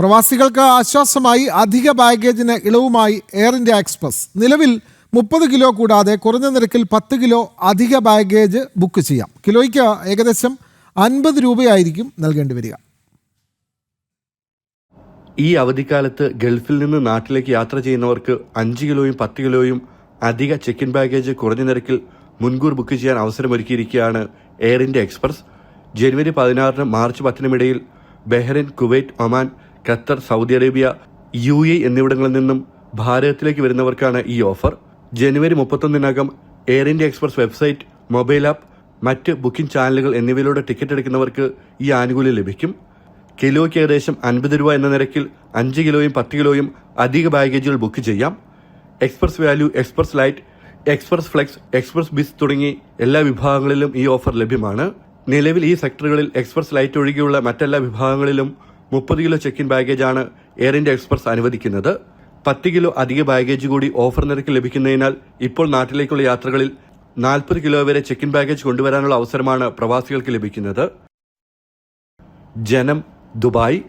പ്രവാസികൾക്ക് ആശ്വാസമായി അധിക ബാഗേജിന് ഇളവുമായി എയർ ഇന്ത്യ എക്സ്പ്രസ്. നിലവിൽ മുപ്പത് കിലോ കൂടാതെ കുറഞ്ഞ നിരക്കിൽ പത്ത് കിലോ അധിക ബാഗേജ് ബുക്ക് ചെയ്യാം. കിലോയ്ക്ക് ഏകദേശം അൻപത് രൂപയായിരിക്കും നൽകേണ്ടി വരിക. ഈ അവധിക്കാലത്ത് ഗൾഫിൽ നിന്ന് നാട്ടിലേക്ക് യാത്ര ചെയ്യുന്നവർക്ക് അഞ്ച് കിലോയും പത്ത് കിലോയും അധിക ചെക്ക് ഇൻ ബാഗേജ് കുറഞ്ഞ നിരക്കിൽ മുൻകൂർ ബുക്ക് ചെയ്യാൻ അവസരമൊരുക്കിയിരിക്കുകയാണ് എയർ ഇന്ത്യ എക്സ്പ്രസ്. ജനുവരി പതിനാറിനും March പത്തിനുമിടയിൽ Bahrain Kuwait Oman Qatar Saudi Arabia U A എന്നിവിടങ്ങളിൽ നിന്നും ഭാരതത്തിലേക്ക് വരുന്നവർക്കാണ് ഈ ഓഫർ. ജനുവരി മുപ്പത്തൊന്നിനകം Air India Express website mobile app മറ്റ് ബുക്കിംഗ് ചാനലുകൾ എന്നിവയിലൂടെ ടിക്കറ്റ് എടുക്കുന്നവർക്ക് ഈ ആനുകൂല്യം ലഭിക്കും. കിലോയ്ക്ക് ഏകദേശം അൻപത് രൂപ എന്ന നിരക്കിൽ അഞ്ച് കിലോയും പത്ത് കിലോയും അധിക ബാഗേജുകൾ ബുക്ക് ചെയ്യാം. Express value express light express flex express biz തുടങ്ങി എല്ലാ വിഭാഗങ്ങളിലും ഈ ഓഫർ ലഭ്യമാണ്. നിലവിൽ ഈ സെക്ടറുകളിൽ എക്സ്പ്രസ് ലൈറ്റ് ഒഴികെയുള്ള മറ്റെല്ലാ വിഭാഗങ്ങളിലും മുപ്പത് കിലോ ചെക്ക് ഇൻ ബാഗേജാണ് എയർ ഇന്ത്യ എക്സ്പ്രസ് അനുവദിക്കുന്നത്. പത്ത് കിലോ അധിക ബാഗേജ് കൂടി ഓഫർ നിരക്ക് ലഭിക്കുന്നതിനാൽ ഇപ്പോൾ നാട്ടിലേക്കുള്ള യാത്രകളിൽ നാൽപ്പത് കിലോ വരെ ചെക്ക് ഇൻ ബാഗേജ് കൊണ്ടുവരാനുള്ള അവസരമാണ് പ്രവാസികൾക്ക് ലഭിക്കുന്നത്. ജനം ദുബായ്